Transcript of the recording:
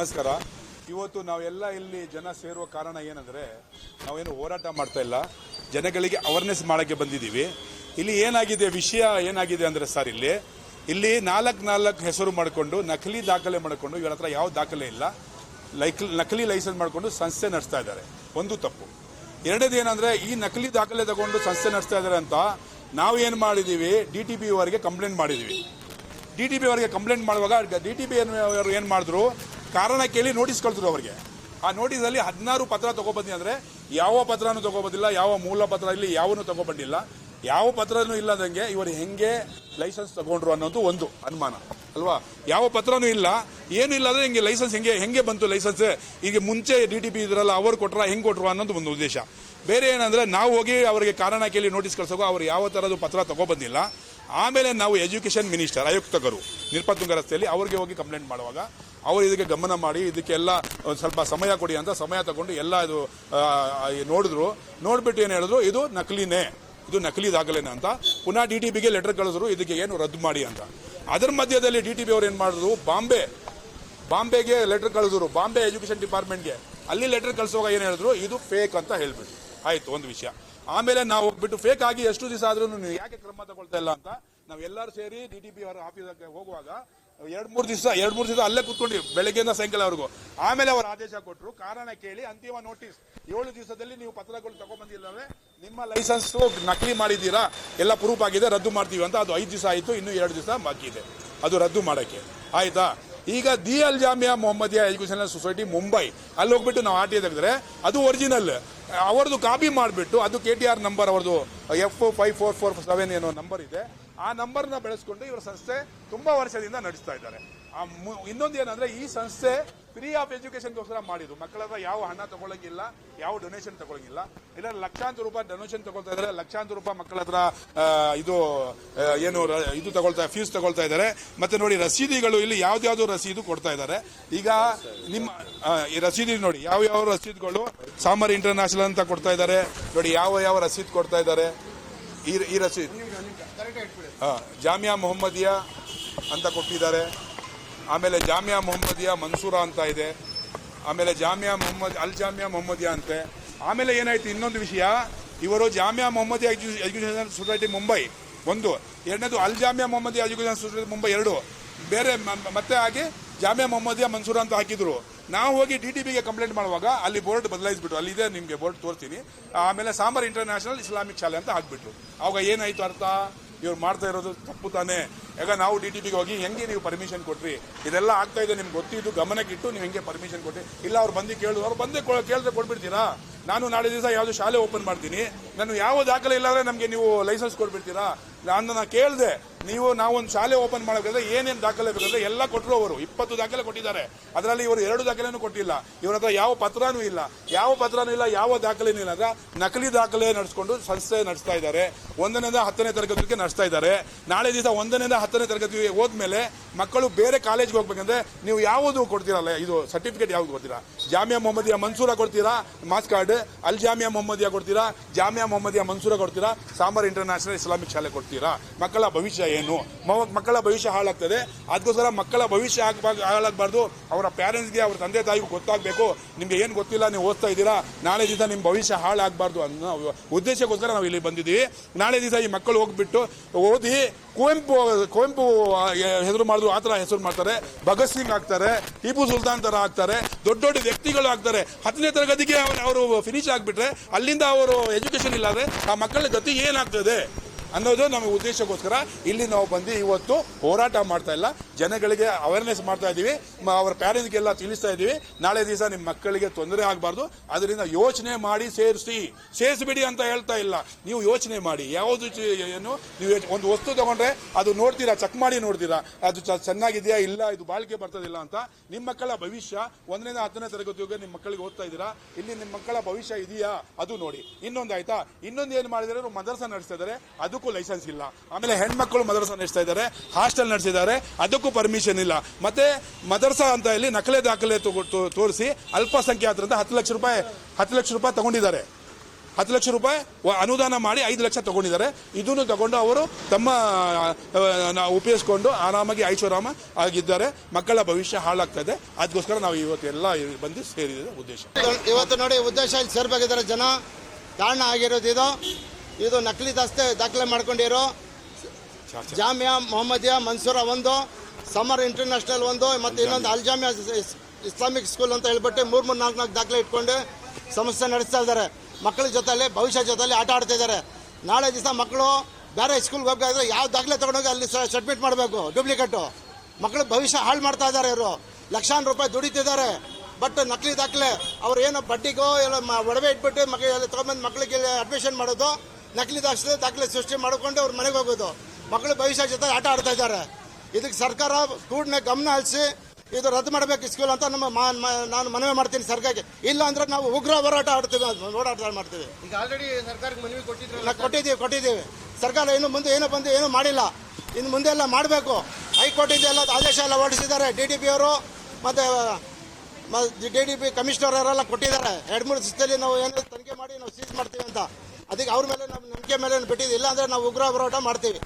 ನಮಸ್ಕಾರ. ಇವತ್ತು ನಾವೆಲ್ಲ ಇಲ್ಲಿ ಜನ ಸೇರುವ ಕಾರಣ ಏನಂದ್ರೆ, ನಾವೇನು ಹೋರಾಟ ಮಾಡ್ತಾ ಇಲ್ಲ. ಜನಗಳಿಗೆ ಅವೇರ್ನೆಸ್ ಮಾಡಕ್ಕೆ ಬಂದಿದ್ದೀವಿ. ಇಲ್ಲಿ ಏನಾಗಿದೆ ವಿಷಯ ಏನಾಗಿದೆ ಅಂದ್ರೆ ಸರ್, ಇಲ್ಲಿ ಇಲ್ಲಿ ನಾಲ್ಕು ನಾಲ್ಕು ಹೆಸರು ಮಾಡಿಕೊಂಡು, ನಕಲಿ ದಾಖಲೆ ಮಾಡಿಕೊಂಡು, ಇವರ ಹತ್ರ ಯಾವ ದಾಖಲೆ ಇಲ್ಲ. ಲೈಕ್, ನಕಲಿ ಲೈಸೆನ್ಸ್ ಮಾಡಿಕೊಂಡು ಸಂಸ್ಥೆ ನಡೆಸ್ತಾ ಇದ್ದಾರೆ. ಒಂದು ತಪ್ಪು. ಎರಡನೇದು ಏನಂದ್ರೆ ಈ ನಕಲಿ ದಾಖಲೆ ತಗೊಂಡು ಸಂಸ್ಥೆ ನಡೆಸ್ತಾ ಇದ್ದಾರೆ ಅಂತ ನಾವು ಏನು ಮಾಡಿದ್ದೀವಿ ಡಿ ಟಿ ಪಿ ಅವರಿಗೆ ಕಂಪ್ಲೇಂಟ್ ಮಾಡಿದ್ದೀವಿ ಡಿ ಟಿ ಪಿ ಅವರಿಗೆ ಕಂಪ್ಲೇಂಟ್ ಮಾಡುವಾಗ, ಡಿ ಟಿ ಪಿ ಅವರು ಏನು ಮಾಡಿದ್ರು? ಕಾರಣ ಕೇಳಿ ನೋಟಿಸ್ ಕಳಿಸಿದ್ರು ಅವರಿಗೆ. ಆ ನೋಟಿಸಲ್ಲಿ ಹದಿನಾರು ಪತ್ರ ತಗೋಬಂದಿ ಅಂದರೆ ಯಾವ ಪತ್ರನೂ ತಗೋಬಂದಿಲ್ಲ, ಯಾವ ಮೂಲ ಪತ್ರ ಇಲ್ಲಿ ಯಾವನು ತಗೊಬಂದಿಲ್ಲ. ಯಾವ ಪತ್ರನೂ ಇಲ್ಲದಂಗೆ ಇವರು ಹೆಂಗೆ ಲೈಸೆನ್ಸ್ ತಗೊಂಡ್ರು ಅನ್ನೋದು ಒಂದು ಅನುಮಾನ, ಅಲ್ವಾ? ಯಾವ ಪತ್ರನೂ ಇಲ್ಲ ಏನು ಇಲ್ಲ ಅಂದ್ರೆ ಹಿಂಗೆ ಲೈಸೆನ್ಸ್ ಹೆಂಗೆ ಹೆಂಗೆ ಬಂತು ಲೈಸೆನ್ಸ್? ಈಗ ಮುಂಚೆ ಡಿ ಟಿ ಪಿ ಇದ್ರಲ್ಲ, ಅವರು ಕೊಟ್ರ, ಹೆಂಗೆ ಕೊಟ್ರು ಅನ್ನೋದು ಒಂದು ಉದ್ದೇಶ. ಬೇರೆ ಏನಂದ್ರೆ, ನಾವು ಹೋಗಿ ಅವರಿಗೆ ಕಾರಣ ಕೇಳಿ ನೋಟಿಸ್ ಕಳ್ಸೋಕೋ, ಅವ್ರು ಯಾವ ಥರದ್ದು ಪತ್ರ ತಗೊಬಂದಿಲ್ಲ. ಆಮೇಲೆ ನಾವು ಎಜುಕೇಷನ್ ಮಿನಿಸ್ಟರ್ ಆಯುಕ್ತಗರು ನಿರ್ಪತುಂಗ ರಸ್ತೆಯಲ್ಲಿ ಅವರಿಗೆ ಹೋಗಿ ಕಂಪ್ಲೇಂಟ್ ಮಾಡುವಾಗ ಅವರು ಇದಕ್ಕೆ ಗಮನ ಮಾಡಿ, ಇದಕ್ಕೆಲ್ಲ ಒಂದು ಸ್ವಲ್ಪ ಸಮಯ ಕೊಡಿ ಅಂತ ಸಮಯ ತಗೊಂಡು ಎಲ್ಲ ಇದು ನೋಡಿದ್ರು. ನೋಡ್ಬಿಟ್ಟು ಏನು ಹೇಳಿದ್ರು? ಇದು ನಕಲಿನೇ. ಇದು ನಕಲಿ ದಾಖಲೆನೇ ಅಂತ. ಪುನಃ ಡಿ ಟಿ ಬಿಗೆ ಲೆಟರ್ ಕಳಿಸಿದ್ರು ಇದಕ್ಕೆ ಏನು ರದ್ದು ಮಾಡಿ ಅಂತ. ಅದರ ಮಧ್ಯದಲ್ಲಿ ಡಿ ಟಿ ಬಿ ಅವ್ರು ಏನು ಮಾಡಿದ್ರು? ಬಾಂಬೆ, ಬಾಂಬೆಗೆ ಲೆಟರ್ ಕಳಿಸಿದ್ರು ಬಾಂಬೆ ಎಜುಕೇಷನ್ ಡಿಪಾರ್ಟ್ಮೆಂಟ್ಗೆ. ಅಲ್ಲಿ ಲೆಟರ್ ಕಳಿಸುವಾಗ ಏನು ಹೇಳಿದ್ರು? ಇದು ಫೇಕ್ ಅಂತ ಹೇಳ್ಬಿಟ್ಟು ಆಯಿತು, ಒಂದು ವಿಷಯ. ಆಮೇಲೆ ನಾವು ಹೋಗ್ಬಿಟ್ಟು ಫೇಕ್ ಆಗಿ ಎಷ್ಟು ದಿವಸ ಆದ್ರೂ ನೀವು ಯಾಕೆ ಕ್ರಮ ತಗೊಳ್ತಾ ಇಲ್ಲ ಅಂತ ನಾವು ಎಲ್ಲರೂ ಸೇರಿ ಡಿ ಟಿ ಪಿ ಅವರ ಆಫೀಸಕ್ಕೆ ಹೋಗುವಾಗ, ಎರಡು ಮೂರು ದಿವಸ, ಎರಡು ಮೂರು ದಿವಸ ಅಲ್ಲೇ ಕೂತ್ಕೊಂಡ್ವಿ ಬೆಳಗ್ಗೆಯಿಂದ ಸಾಯಂಕಾಲವರೆಗೂ ಆಮೇಲೆ ಅವರು ಆದೇಶ ಕೊಟ್ಟರು ಕಾರಣ ಕೇಳಿ ಅಂತಿಮ ನೋಟಿಸ್ ಏಳು ದಿವಸದಲ್ಲಿ ನೀವು ಪತ್ರಗಳು ತಗೊಂಡ್ಬಂದಿಲ್ಲ ಅಂದ್ರೆ ನಿಮ್ಮ ಲೈಸೆನ್ಸ್ ನಕಲಿ ಮಾಡಿದ್ದೀರಾ? ಎಲ್ಲ ಪ್ರೂಫ್ ಆಗಿದೆ, ರದ್ದು ಮಾಡ್ತೀವಿ ಅಂತ ಅದು ಐದು ದಿವಸ ಆಯಿತು, ಇನ್ನು ಎರಡು ದಿವಸ ಬಾಕಿ ಇದೆ. ಅದು ರದ್ದು ಮಾಡೋಕ್ಕೆ. ಆಯ್ತಾ? ಈಗ the Al Jamia Mohammadia educational society Mumbai, ಅಲ್ಲಿ ಹೋಗ್ಬಿಟ್ಟು ನಾವು ಆರ್ ಟಿ ತೆಗೆದ್ರೆ ಅದು ಒರಿಜಿನಲ್ ಅವರದು ಕಾಪಿ ಮಾಡಿಬಿಟ್ಟು ಅದು ಕೆ ಟಿ ಆರ್ ನಂಬರ್ ಅವರದು F five four four seven ಏನೋ ನಂಬರ್ ಇದೆ. ಆ ನಂಬರ್ನ ಬೆಳೆಸ್ಕೊಂಡು ಇವರ ಸಂಸ್ಥೆ ತುಂಬಾ ವರ್ಷದಿಂದ ನಡೆಸ್ತಾ ಇದ್ದಾರೆ. ಇನ್ನೊಂದು ಏನಂದ್ರೆ ಈ ಸಂಸ್ಥೆ ಫ್ರೀ ಆಫ್ ಎಜುಕೇಶನ್ಗೋಸ್ಕರ ಮಾಡಿದ್ರು ಮಕ್ಕಳ ಹತ್ರ ಯಾವ ಹಣ ತಗೊಳಂಗಿಲ್ಲ ಯಾವ ಡೊನೇಷನ್ ತಗೊಳಂಗಿಲ್ಲ. ಇಲ್ಲ ಲಕ್ಷಾಂತರ ರೂಪಾಯಿ ಡೊನೇಷನ್ ತಗೊಳ್ತಾ ಇದ್ದಾರೆ. ಲಕ್ಷಾಂತರ ರೂಪಾಯಿ ಮಕ್ಕಳ ಹತ್ರ ಇದು ಏನು ಇದು ತಗೊಳ್ತಾ ಫೀಸ್ ತಗೊಳ್ತಾ ಇದ್ದಾರೆ. ಮತ್ತೆ ನೋಡಿ ರಸೀದಿಗಳು ಇಲ್ಲಿ ಯಾವ್ದಾವ್ದು ರಸೀದು ಕೊಡ್ತಾ ಇದ್ದಾರೆ. ಈಗ ನಿಮ್ಮ ಈ ರಸೀದಿ ನೋಡಿ ಯಾವ ಯಾವ ರಸೀದ್ಗಳು ಸಾಮರ್ ಇಂಟರ್ನ್ಯಾಷನಲ್ ಅಂತ ಕೊಡ್ತಾ ಇದ್ದಾರೆ. ನೋಡಿ ಯಾವ ಯಾವ ರಸೀದ್ ಕೊಡ್ತಾ ಇದ್ದಾರೆ. ಈ ಈ ರಸೀದ್. ಹಾ, ಜಾಮಿಯಾ ಮೊಹಮ್ಮದಿಯಾ ಅಂತ ಕೊಟ್ಟಿದ್ದಾರೆ. ಆಮೇಲೆ ಜಾಮಿಯಾ ಮೊಹಮ್ಮದಿಯಾ ಮನ್ಸೂರ ಅಂತ ಇದೆ. ಆಮೇಲೆ ಜಾಮಿಯಾ ಮೊಹಮ್ಮದ್, ಅಲ್ ಜಾಮಿಯಾ ಮೊಹಮ್ಮದಿಯಾ ಅಂತೆ. ಆಮೇಲೆ ಏನಾಯ್ತು ಇನ್ನೊಂದು ವಿಷಯ, ಇವರು ಜಾಮಿಯಾ ಮೊಹಮ್ಮದಿ ಎಜುಕೇಶನ್ ಸೊಸೈಟಿ ಮುಂಬೈ ಒಂದು. ಎರಡನೇದು ಅಲ್ ಜಾಮಿಯಾ ಮೊಹಮ್ಮದಿ ಎಜುಕೇಷನ್ ಸೊಸೈಟಿ ಮುಂಬೈ ಎರಡು. ಬೇರೆ ಮತ್ತೆ ಹಾಗೆ ಜಾಮಿಯಾ ಮೊಹಮ್ಮದಿಯಾ ಮನ್ಸೂರ ಅಂತ ಹಾಕಿದ್ರು. ನಾವು ಹೋಗಿ ಡಿ ಟಿ ಬಿಗೆ ಕಂಪ್ಲೇಂಟ್ ಮಾಡುವಾಗ ಅಲ್ಲಿ ಬೋರ್ಡ್ ಬದಲಾಯಿಸ್ಬಿಟ್ರು. ಅಲ್ಲಿದೆ ನಿಮಗೆ ಬೋರ್ಡ್ ತೋರಿಸ್ತೀನಿ. ಆಮೇಲೆ ಸಾಂಬಾರ್ ಇಂಟರ್ನ್ಯಾಷನಲ್ ಇಸ್ಲಾಮಿಕ್ ಶಾಲೆ ಅಂತ ಹಾಕ್ಬಿಟ್ರು. ಅವಾಗ ಏನಾಯಿತು ಅರ್ಥ? ಇವ್ರು ಮಾಡ್ತಾ ಇರೋದು ತಪ್ಪು ತಾನೇ. ಈಗ ನಾವು ಡಿ ಟಿ ಪಿಗೆ ಹೋಗಿ ಹೆಂಗೆ ನೀವು ಪರ್ಮಿಷನ್ ಕೊಟ್ರಿ? ಇದೆಲ್ಲ ಆಗ್ತಾ ಇದೆ, ನಿಮ್ಗೆ ಗೊತ್ತಿದ್ದು, ಗಮನಕ್ಕಿಟ್ಟು ನೀವು ಹೆಂಗೆ ಪರ್ಮಿಷನ್ ಕೊಟ್ರಿ? ಇಲ್ಲ, ಅವ್ರು ಬಂದು ಕೇಳಿದ್ರು ಅವ್ರು ಬಂದೇ ಕೇಳಿದ್ರೆ ಕೊಟ್ಬಿಡ್ತೀರಾ? ನಾನು ನಾಳೆ ದಿವಸ ಯಾವುದು ಶಾಲೆ ಓಪನ್ ಮಾಡ್ತೀನಿ. ನಾನು ಯಾವ ದಾಖಲೆ ಇಲ್ಲಾಂದ್ರೆ ನಮಗೆ ನೀವು ಲೈಸೆನ್ಸ್ ಕೊಟ್ಬಿಡ್ತೀರಾ? ನಾನು ನಾನು ಕೇಳಿದೆ, ನೀವು ನಾವೊಂದು ಶಾಲೆ ಓಪನ್ ಮಾಡಬೇಕಾದ್ರೆ ಏನೇನು ದಾಖಲೆ ಬೇಕಂದ್ರೆ ಎಲ್ಲ ಕೊಟ್ಟರು ಅವರು. ಇಪ್ಪತ್ತು ದಾಖಲೆ ಕೊಟ್ಟಿದ್ದಾರೆ. ಅದರಲ್ಲಿ ಇವರು ಎರಡು ದಾಖಲೆನೂ ಕೊಟ್ಟಿಲ್ಲ. ಇವರ ಹತ್ರ ಯಾವ ಪತ್ರನೂ ಇಲ್ಲ. ಯಾವ ಪತ್ರನೂ ಇಲ್ಲ, ಯಾವ ದಾಖಲೆನೂ ಇಲ್ಲ. ಅಂದ್ರೆ ನಕಲಿ ದಾಖಲೆ ನಡೆಸ್ಕೊಂಡು ಸಂಸ್ಥೆ ನಡೆಸ್ತಾ ಇದ್ದಾರೆ. ಒಂದನೇದ ಹತ್ತನೇ ತರಗತಿಗೆ ನಡೆಸ್ತಾ ಇದ್ದಾರೆ. ನಾಳೆ ದಿವಸ ಒಂದನೇದ ಹತ್ತನೇ ತರಗತಿ ಹೋದ್ಮೇಲೆ ಮಕ್ಕಳು ಬೇರೆ ಕಾಲೇಜ್ಗೆ ಹೋಗ್ಬೇಕಂದ್ರೆ ನೀವು ಯಾವುದು ಕೊಡ್ತೀರಲ್ಲ, ಇದು ಸರ್ಟಿಫಿಕೇಟ್ ಯಾವ್ದು ಕೊಡ್ತೀರಾ? ಜಾಮಿಯಾ ಮೊಹಮ್ಮದಿಯಾ ಮನ್ಸೂರ ಕೊಡ್ತೀರಾ? ಮಾಸ್ ಕಾರ್ಡ್ ಅಲ್ ಜಾಮಿಯಾ ಮೊಹಮ್ಮದಿಯಾ ಕೊಡ್ತೀರಾ? ಜಾಮಿಯಾ ಮೊಹಮ್ಮದಿಯಾ ಮನ್ಸೂರ ಕೊಡ್ತೀರಾ? ಸಾಂಬಾರ್ ಇಂಟರ್ನ್ಯಾಷನಲ್ ಇಸ್ಲಾಮಿಕ್ ಶಾಲೆ ಕೊಡ್ತೀರಾ? ಮಕ್ಕಳ ಭವಿಷ್ಯ ಏನು? ಮಕ್ಕಳ ಭವಿಷ್ಯ ಹಾಳಾಗ್ತದೆ? ಅದಕ್ಕೋಸ್ಕರ ಮಕ್ಕಳ ಭವಿಷ್ಯ ಆಗ್ಬಾರ್ದು ಹಾಳಾಗಬಾರ್ದು. ಅವರ ಪ್ಯಾರೆಂಟ್ಸ್ಗೆ ಅವ್ರ ತಂದೆ ತಾಯಿಗೆ ಗೊತ್ತಾಗಬೇಕು. ನಿಮ್ಗೆ ಏನು ಗೊತ್ತಿಲ್ಲ, ನೀವು ಓದ್ತಾ ಇದ್ದೀರಾ? ನಾಳೆ ದಿವಸ ನಿಮ್ಮ ಭವಿಷ್ಯ ಹಾಳಾಗಬಾರ್ದು ಅನ್ನೋ ಉದ್ದೇಶಕ್ಕೋಸ್ಕರ ನಾವು ಇಲ್ಲಿ ಬಂದಿದ್ದೀವಿ. ನಾಳೆ ದಿವಸ ಈ ಮಕ್ಕಳು ಹೋಗ್ಬಿಟ್ಟು ಓದಿ ಕುವೆಂಪು ಕುವೆಂಪು ಹೆಸರು ಮಾಡಿದ್ರು ಆ ಥರ ಹೆಸರು ಮಾಡ್ತಾರೆ. ಭಗತ್ ಸಿಂಗ್ ಆಗ್ತಾರೆ, ಟಿಪ್ಪು ಸುಲ್ತಾನ್ ಥರ ಆಗ್ತಾರೆ, ದೊಡ್ಡ ದೊಡ್ಡ ವ್ಯಕ್ತಿಗಳು ಆಗ್ತಾರೆ. ಹತ್ತನೇ ತರಗತಿಗೆ ಅವರು ಫಿನಿಶ್ ಆಗಿಬಿಟ್ರೆ ಅಲ್ಲಿಂದ ಅವರು ಎಜುಕೇಶನ್ ಇಲ್ಲಾದರೆ ಆ ಮಕ್ಕಳ ಗತಿ ಏನಾಗ್ತದೆ? ಅನ್ನೋದು ನಮ್ಮ ಉದ್ದೇಶಕ್ಕೋಸ್ಕರ ಇಲ್ಲಿ ನಾವು ಬಂದು ಇವತ್ತು ಹೋರಾಟ ಮಾಡ್ತಾ ಇಲ್ಲ. ಜನಗಳಿಗೆ ಅವೇರ್ನೆಸ್ ಮಾಡ್ತಾ ಇದ್ದೀವಿ. ಅವರ ಪ್ಯಾರೆಂಟ್ಸ್ಗೆಲ್ಲ ತಿಳಿಸ್ತಾ ಇದ್ದೀವಿ. ನಾಳೆ ದಿವಸ ನಿಮ್ಮ ಮಕ್ಕಳಿಗೆ ತೊಂದರೆ ಆಗಬಾರ್ದು. ಅದರಿಂದ ಯೋಚನೆ ಮಾಡಿ ಸೇರಿಸಿ. ಸೇರಿಸ್ಬಿಡಿ ಅಂತ ಹೇಳ್ತಾ ಇಲ್ಲ. ನೀವು ಯೋಚನೆ ಮಾಡಿ. ಯಾವುದು ಏನು? ನೀವು ಒಂದು ವಸ್ತು ತಗೊಂಡ್ರೆ ಅದು ನೋಡ್ತೀರಾ? ಚೆಕ್ ಮಾಡಿ ನೋಡ್ತೀರಾ? ಅದು ಚೆನ್ನಾಗಿದೆಯಾ? ಇಲ್ಲ? ಇದು ಬಾಳಿಕೆ ಬರ್ತದಿಲ್ಲ ಅಂತ. ನಿಮ್ಮ ಮಕ್ಕಳ ಭವಿಷ್ಯ ಒಂದರಿಂದ ಹತ್ತನೇ ತರಗತಿಗೆ ನಿಮ್ಮ ಮಕ್ಕಳಿಗೆ ಓದ್ತಾ ಇದ್ದೀರಾ? ಇಲ್ಲಿ ನಿಮ್ಮ ಮಕ್ಕಳ ಭವಿಷ್ಯ ಇದೆಯಾ? ಅದು ನೋಡಿ. ಇನ್ನೊಂದು ಆಯ್ತಾ? ಇನ್ನೊಂದು ಏನು ಮಾಡಿದರೆ ಮದರ್ಸ ನಡೆಸ್ತಾ ಇದ್ದಾರೆ. ಅದಕ್ಕೂ ಲೈಸೆನ್ಸ್ ಇಲ್ಲ. ಆಮೇಲೆ ಹೆಣ್ಮಕ್ಳು ಮದರಸ ನಡೆಸ್ತಾ ಇದ್ದಾರೆ ಹಾಸ್ಟೆಲ್ ನಡೆಸಿದ್ದಾರೆ, ಅದಕ್ಕೂ ಪರ್ಮಿಷನ್ ಇಲ್ಲ. ಮತ್ತೆ ಮದರಸ ಅಂತ ಇಲ್ಲಿ ನಕಲೆ ದಾಖಲೆ ತೋರಿಸಿ ಅಲ್ಪಸಂಖ್ಯಾತರಿಂದ ಹತ್ತು ಲಕ್ಷ ರೂಪಾಯಿ, ಹತ್ತು ಲಕ್ಷ ರೂಪಾಯಿ ತಗೊಂಡಿದ್ದಾರೆ. ಹತ್ತು ಲಕ್ಷ ರೂಪಾಯಿ ಅನುದಾನ ಮಾಡಿ ಐದು ಲಕ್ಷ ತಗೊಂಡಿದ್ದಾರೆ. ಇದನ್ನು ತಗೊಂಡು ಅವರು ತಮ್ಮ ಉಪಯೋಗಿಸ್ಕೊಂಡು ಆರಾಮಾಗಿ ಐಶ್ವರಾಮ ಆಗಿದ್ದಾರೆ. ಮಕ್ಕಳ ಭವಿಷ್ಯ ಹಾಳಾಗ್ತದೆ. ಅದಕ್ಕೋಸ್ಕರ ನಾವು ಇವತ್ತು ಎಲ್ಲ ಬಂದು ಸೇರಿದ ಉದ್ದೇಶ. ಇವತ್ತು ನೋಡಿ ಉದ್ದೇಶ ಇಲ್ಲಿ ಸೇರ್ಬೇಕಾಗಿದ್ದಾರೆ ಜನ. ಕಾರಣ ಆಗಿರೋದು ಇದು ನಕಲಿ ದಾಸ್ತೆ ದಾಖಲೆ ಮಾಡ್ಕೊಂಡಿರೋ ಜಾಮಿಯಾ ಮೊಹಮ್ಮದಿಯಾ ಮನ್ಸೂರ ಒಂದು ಸಮರ್ ಇಂಟರ್ನ್ಯಾಷನಲ್ ಒಂದು ಮತ್ತು ಇನ್ನೊಂದು ಅಲ್ಜಾಮಿಯಾ ಇಸ್- ಇಸ್ಲಾಮಿಕ್ ಸ್ಕೂಲ್ ಅಂತ ಹೇಳ್ಬಿಟ್ಟು ಮೂರು ಮೂರು ನಾಲ್ಕು ನಾಲ್ಕು ದಾಖಲೆ ಇಟ್ಕೊಂಡು ಸಮಸ್ಯೆ ನಡೆಸ್ತಾ ಇದ್ದಾರೆ. ಮಕ್ಕಳ ಜೊತೆಲಿ ಭವಿಷ್ಯ ಜೊತೆಲಿ ಆಟ ಆಡ್ತಾ ಇದ್ದಾರೆ. ನಾಳೆ ದಿವಸ ಮಕ್ಕಳು ಬೇರೆ ಸ್ಕೂಲ್ಗೆ ಹೋಗ್ಬೇಕಾದ್ರೆ ಯಾವ ದಾಖಲೆ ತಗೊಂಡೋಗಿ ಅಲ್ಲಿ ಸಬ್ಮಿಟ್ ಮಾಡಬೇಕು ಡೂಪ್ಲಿಕೇಟು ಮಕ್ಕಳು ಭವಿಷ್ಯ ಹಾಳು ಮಾಡ್ತಾ ಇದ್ದಾರೆ ಇವರು. ಲಕ್ಷಾಂತರ ರೂಪಾಯಿ ದುಡಿತಿದ್ದಾರೆ. ಬಟ್ ನಕಲಿ ದಾಖಲೆ ಅವ್ರು ಏನೋ ಬಡ್ಡಿಗೋ ಎಲ್ಲ ಒಡವೆ ಇಟ್ಬಿಟ್ಟು ಮಕ್ಕಳು ತೊಗೊಂಬಂದು ಮಕ್ಕಳಿಗೆ ಅಡ್ಮಿಷನ್ ಮಾಡೋದು ನಕಲಿ ದಾಖಲೆ ದಾಖಲೆ ಸೃಷ್ಟಿ ಮಾಡಿಕೊಂಡು ಅವ್ರ ಮನೆಗೆ ಹೋಗೋದು. ಮಕ್ಕಳು ಭವಿಷ್ಯ ಜೊತೆ ಆಟ ಆಡ್ತಾ ಇದ್ದಾರೆ. ಇದಕ್ಕೆ ಸರ್ಕಾರ ಕೂಡನೆ ಗಮನ ಹರಿಸಿ ಇದು ರದ್ದು ಮಾಡಬೇಕು ಸ್ಕೂಲ್ ಅಂತ ನಮ್ಮ ನಾನು ಮನವಿ ಮಾಡ್ತೀನಿ ಸರ್ಕಾರಕ್ಕೆ. ಇಲ್ಲ ಅಂದ್ರೆ ನಾವು ಉಗ್ರ ಹೋರಾಟ ಆಡ್ತೀವಿ ಓಡಾಟ ಮಾಡ್ತೀವಿ. ಈಗ ಆಲ್ರೆಡಿ ಸರ್ಕಾರಕ್ಕೆ ಮನವಿ ಕೊಟ್ಟಿದ್ದೀವಿ ಕೊಟ್ಟಿದ್ದೀವಿ ಕೊಟ್ಟಿದ್ದೀವಿ. ಸರ್ಕಾರ ಇನ್ನು ಮುಂದೆ ಏನೋ ಬಂದು ಏನೂ ಮಾಡಿಲ್ಲ. ಇನ್ನು ಮುಂದೆ ಎಲ್ಲ ಮಾಡಬೇಕು. ಹೈಕೋರ್ಟ್ ಇದೆಲ್ಲ ಆದೇಶ ಎಲ್ಲ ಹೊರಡಿಸಿದ್ದಾರೆ. ಡಿ ಡಿ ಪಿ ಅವರು ಮತ್ತು ಡಿ ಡಿ ಪಿ ಕಮಿಷನರ್ ಅವರೆಲ್ಲ ಕೊಟ್ಟಿದ್ದಾರೆ. ಎರಡು ಮೂರು ದಿವಸದಲ್ಲಿ ನಾವು ಏನು ತನಿಖೆ ಮಾಡಿ ನಾವು ಸೀಸ್ ಮಾಡ್ತೀವಿ ಅಂತ. ಅದಕ್ಕೆ ಅವ್ರ ಮೇಲೆ ನಮ್ಮ ನಂಬಿಕೆ ಮೇಲೆ ಬಿಟ್ಟಿದ್ದು ಇಲ್ಲ ಅಂದರೆ ನಾವು ಉಗ್ರ ಹೋರಾಟ ಮಾಡ್ತೀವಿ.